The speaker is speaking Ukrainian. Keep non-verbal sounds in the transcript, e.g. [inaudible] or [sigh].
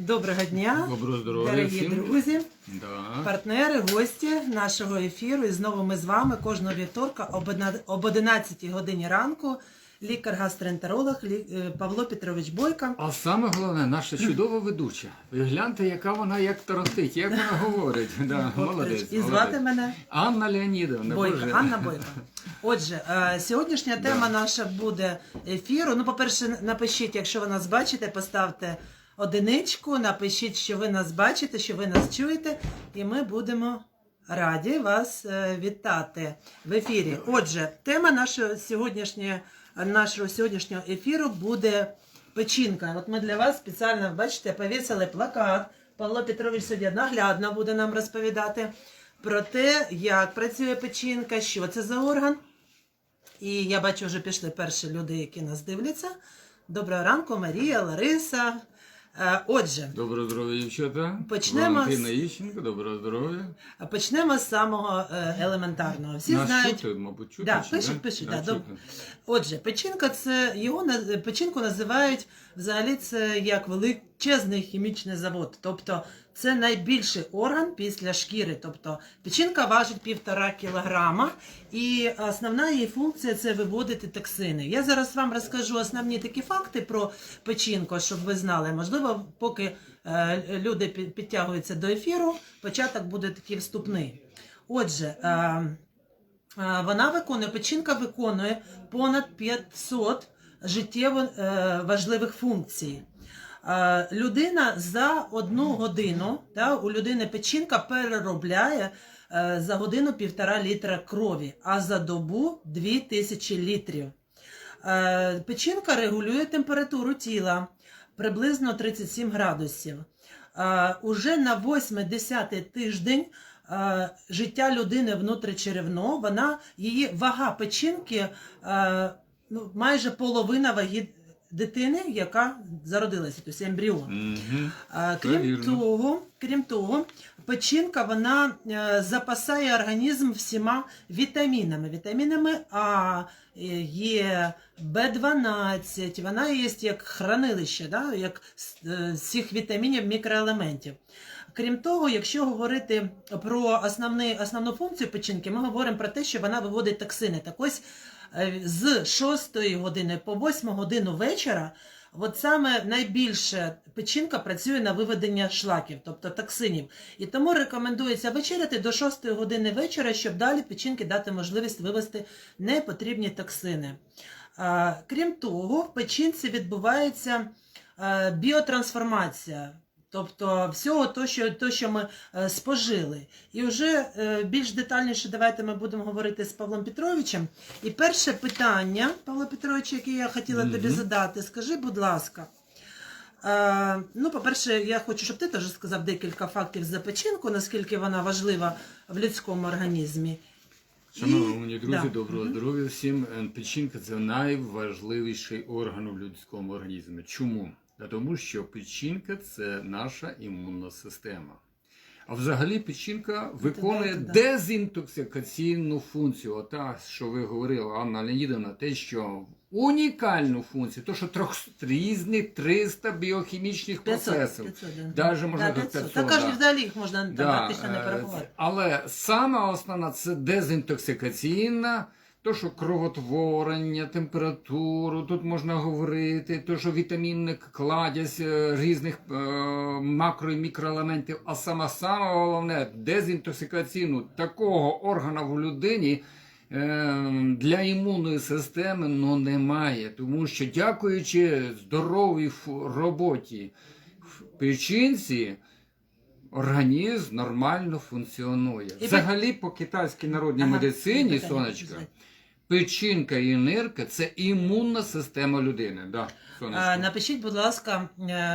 Доброго дня, Доброго здоров'я дорогі всім. друзі, Да. партнери, гості нашого ефіру. І знову ми з вами кожного вівторка об одна- об 11 годині ранку. Лікар-гастроентеролог Лі- е, Павло Петрович Бойко. А саме головне, наша чудова ведуча. Ви гляньте, яка вона як тарантить, як вона [laughs] говорить. Да, молодець. І звати молодець. мене Анна Леонідовна. Бойко, Боже. Анна [laughs] Бойко. Отже, е, сьогоднішня тема наша буде ефіру. Ну, по-перше, напишіть, якщо ви нас бачите, поставте одиничку, напишіть, що ви нас бачите, що ви нас чуєте, і ми будемо раді вас е, вітати в ефірі. Отже, тема нашого сьогоднішнього, нашого сьогоднішнього ефіру буде печінка. От ми для вас спеціально, бачите, повісили плакат. Павло Петрович сьогодні наглядно буде нам розповідати про те, як працює печінка, що це за орган. І я бачу, вже пішли перші люди, які нас дивляться. Доброго ранку, Марія, Лариса. Е, Отже, Доброго здоров'я, дівчата. Почнемо Валентина Іщенко, доброго здоров'я. почнемо з самого е, елементарного. Всі Нас знають. чути, мабуть, чути. Да, чи, пишуть, пишуть, да, чути. доб- Отже, печінка це його печінку називають взагалі це як величезний хімічний завод. Тобто це найбільший орган після шкіри. Тобто печінка важить півтора кілограма, і основна її функція це виводити токсини. Я зараз вам розкажу основні такі факти про печінку, щоб ви знали. Можливо, поки е, люди підтягуються до ефіру, початок буде такий вступний. Отже. Е, Е, Вона виконує, печінка виконує понад 500 життєво важливих функцій. Е, Людина за одну годину, та, у людини печінка переробляє е, за годину півтора літра крові, а за добу 2000 літрів. Е, Печінка регулює температуру тіла приблизно 37 градусів. Уже на 8-10 тиждень життя людини внутричеревно, вона, її вага печінки ну, майже половина ваги дитини, яка зародилася, тобто ембріон. Мгм. А, Крім того, крім того, печінка вона е, запасає організм всіма вітамінами. Вітамінами А, е, є Б12, вона є як хранилище, да? як е, всіх вітамінів, мікроелементів. Крім того, якщо говорити про основний, основну функцію печінки, ми говоримо про те, що вона виводить токсини. Так ось е, з 6 години по 8 годину вечора От саме найбільше печінка працює на виведення шлаків, тобто токсинів. І тому рекомендується вечеряти до 6 години вечора, щоб далі печінки дати можливість вивести непотрібні токсини. Крім того, в печінці відбувається е, біотрансформація. Тобто всього то, що, то, що ми е, спожили. І вже е, більш детальніше давайте ми будемо говорити з Павлом Петровичем. І перше питання, Павло Петрович, яке я хотіла тобі задати, скажи, будь ласка. Е, ну, по-перше, я хочу, щоб ти теж сказав декілька фактів за печінку, наскільки вона важлива в людському організмі. Шановні друзі, да. доброго Мгм. здоров'я всім. Е, Печінка це найважливіший орган в людському організмі. Чому? Тому що печінка це наша імунна система. А взагалі печінка виконує да. дезінтоксикаційну функцію. Ота, що ви говорили, Анна Леонідовна, те, що унікальну функцію, то що трьох різних 300 біохімічних 500, процесів. 500, да. Даже можна Да, до 500. 500, Та кажуть, да. взагалі їх можна Да, практично не е, порахувати. Але саме основна це дезінтоксикаційна, то, що кровотворення, температуру, тут можна говорити, то, що вітамінний кладязь е, різних е, макро і мікроелементів, а саме саме головне дезінтоксикаційну такого органа в людині. е, Для імунної системи ну, немає, тому що дякуючи здоровій роботі в печінці, організм нормально функціонує. Взагалі, по китайській народній Ага, медицині, сонечка. Печінка і нирка це імунна система людини. Да. Е, Напишіть, будь ласка, е,